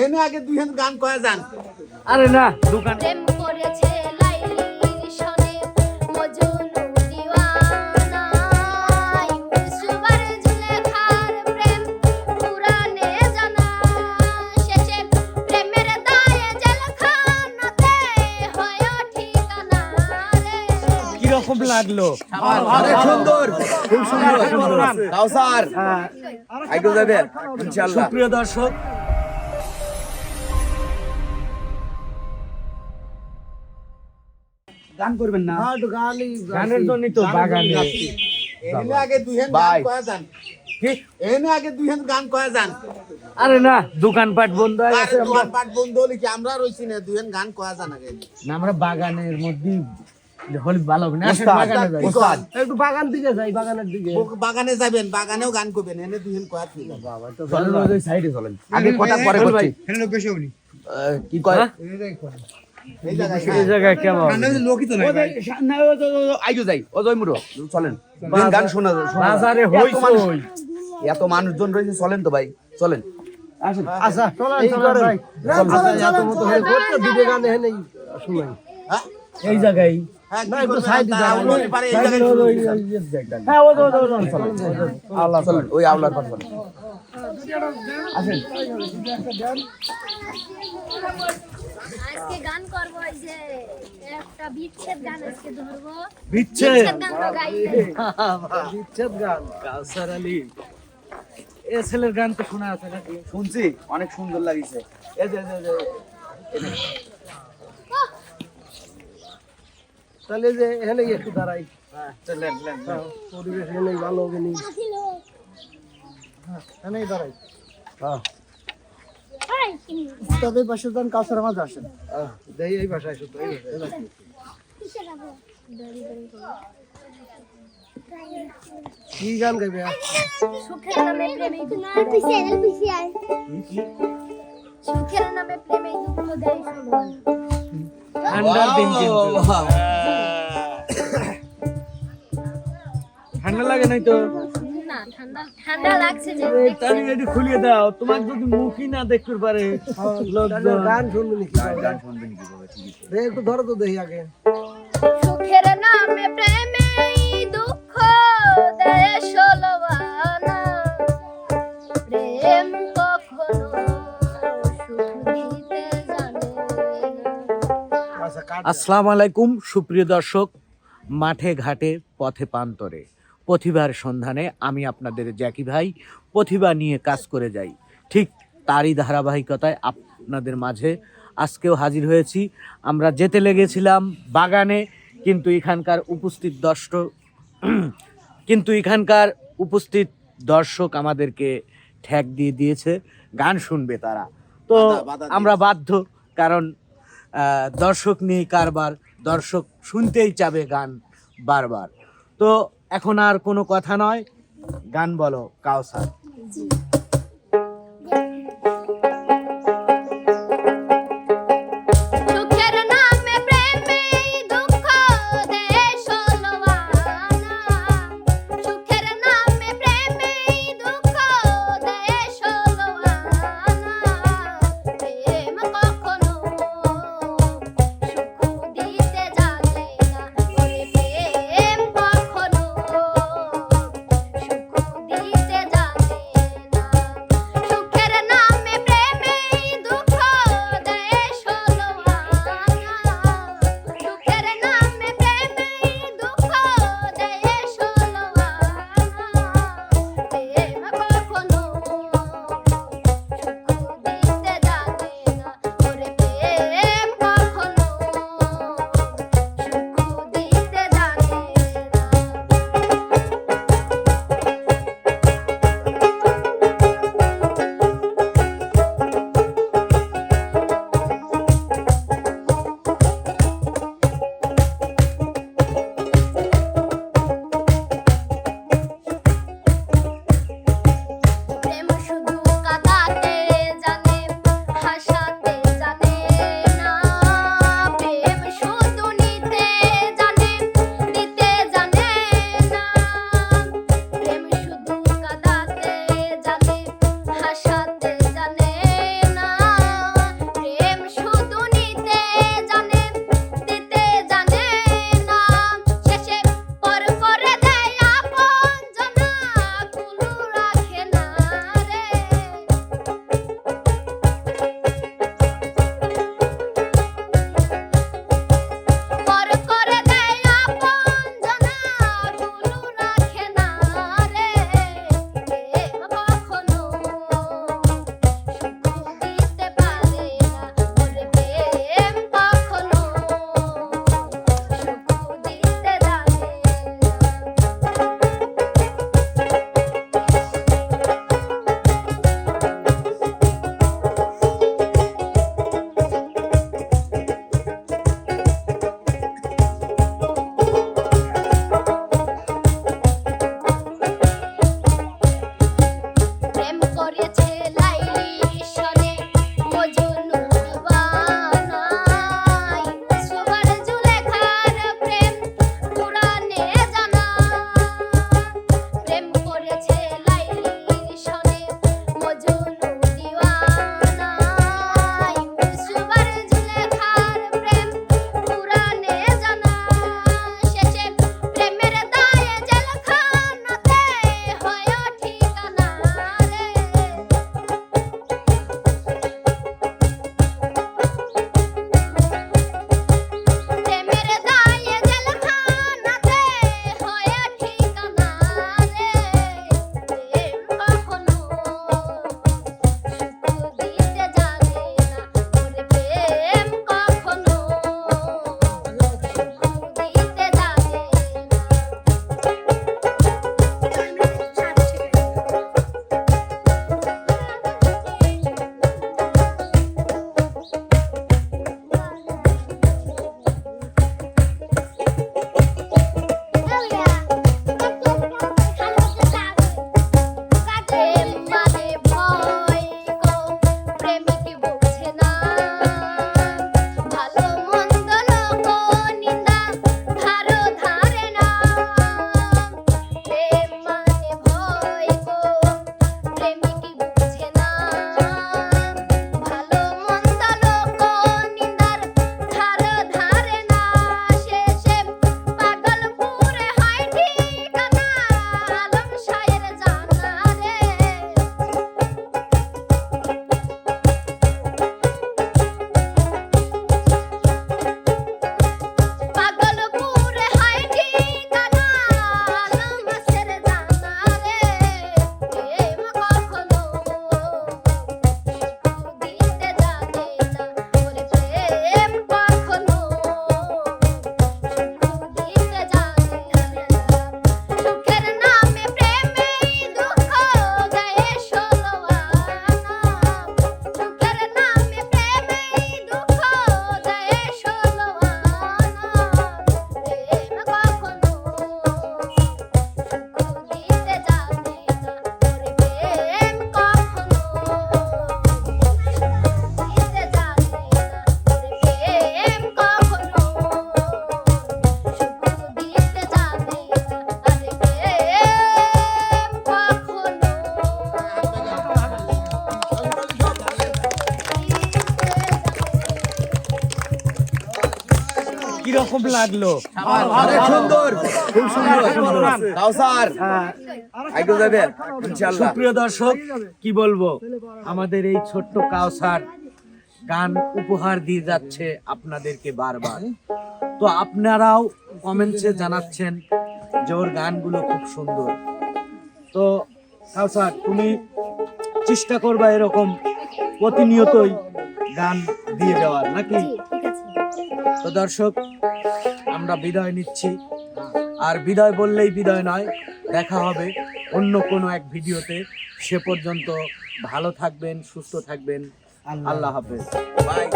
এনে আগে দুই হাত গান কয়া যান। আরে না দোকান করেছে লাইলির সনে মজনু দিওয়ানা। ইউসুফ আর জুলেখার প্রেম পুরানে জানা। শেষে প্রেমের দায়ে জেলখানাতে হয় ঠিকানা রে। কীরকম লাগল? অনেক সুন্দর। খুব সুন্দর। হ্যাঁ, আইগো যাবে ইনশাআল্লাহ। সুপ্রিয় দর্শক গান করবেন না। গানের জন্যই তো বাগানে। এনে আগে দুই হাত গান কয়া যান। কি? এনে আগে দুই হাত গান কয়া যান। আরে না দোকানপাট বন্ধ হয়ে গেছে আমরা- দোকান পাট বন্ধ হলে কি আমরা রইছি না? দুই হাত গান কয়া যান আগে। না আমরা বাগানের মধ্যে ভালো হবে না? আসেন উস্তাদ, বাগানে যাই। উস্তাদ। একটু বাগান দিকে যাই বাগানের দিকে। বাগানে যাবেন বাগানেও গান করবেন এনে দুই কয়া ঠিক আছে। চলেন সাইডে চলেন। আগে কথা পরে করছি ভাই। কি কয়? হ্যাঁ? এই জায়গায় এই জায়গায় কেমন? আইগো যাই। ও মুরো চলেন। গান শোনা শোনা বাজারে এত হই। এত মানুষজন রয়েছে চলেন তো ভাই। চলেন। আসেন। আচ্ছা চলেন চলেন ভাই। এত মতো হয়ে করতে দুটো গান এখানে শুনাই হ্যাঁ? এই জায়গায়। হ্যাঁ, আল্লাহ ওই আওলার কথা বলেন আসেন। আজকে গান করব এই যে একটা বিচ্ছেদ গান আজকে ধরবো। বিচ্ছেদ? বিচ্ছেদ বিচ্ছেদ গান কাউসার আলী। এ ছেলের গান তো শোনা আছে নাকি? শুনছি অনেক সুন্দর লাগিছে। এই যে তাহলে যে এখানে একটু দাঁড়াই। চলেন পরিবেশ এখানে ভালো হবে নি এখানেই দাঁড়াই তাদের পাশে যান কাউসার মাঝে আসেন। দেই এই ভাষায় শুধু কি গান গাইবে? সুখের নামে প্রেমে দুঃখ দেয় সুখের নামে প্রেমে দুঃখ দেয় সবার। ঠান্ডার দিন কিন্তু। ঠান্ডা লাগে নাই তো না ঠান্ডা। ঠান্ডা লাগছে যে তাহলে একটু খুলিয়ে দাও। তোমার যদি মুখই না দেখতে পারে লোকজন। গান শুনবে নাকি? গান ঠিক আছে একটু ধরো তো দেখি আগে। সুখের নামে প্রেমে দুঃখ প্রেম কখনো না। আসসালামু আলাইকুম সুপ্রিয় দর্শক মাঠে ঘাটে পথে প্রান্তরে। প্রতিভার সন্ধানে আমি আপনাদের জ্যাকি ভাই প্রতিভা নিয়ে কাজ করে যাই। ঠিক তারই ধারাবাহিকতায় আপনাদের মাঝে আজকেও হাজির হয়েছি। আমরা যেতে লেগেছিলাম বাগানে কিন্তু এখানকার উপস্থিত দর্শক কিন্তু এখানকার উপস্থিত দর্শক আমাদেরকে ঠ্যাক দিয়ে দিয়েছে গান শুনবে তারা। তো আমরা বাধ্য কারণ দর্শক নিয়ে কারবার দর্শক শুনতেই চাবে গান বারবার। তো এখন আর কোনো কথা নয়। গান বলো কাউসার। কীরকম লাগল? সুন্দর। খুব সুন্দর। কাউসার আইগো যাবে ইনশাআল্লাহ। সুপ্রিয় দর্শক কি বলব? আমাদের এই ছোট্ট কাউসার গান উপহার দিয়ে যাচ্ছে আপনাদেরকে বারবার। তো আপনারাও কমেন্টসে জানাচ্ছেন যে ওর গানগুলো খুব সুন্দর। তো কাউসার তুমি চেষ্টা করবা এরকম প্রতিনিয়তই গান দিয়ে দেওয়ার নাকি? তো দর্শক আমরা বিদায় নিচ্ছি। আর বিদায় বললেই বিদায় নয় দেখা হবে অন্য কোনো এক ভিডিওতে। সে পর্যন্ত ভালো থাকবেন সুস্থ থাকবেন। আল্লাহ হাফেজ। বাই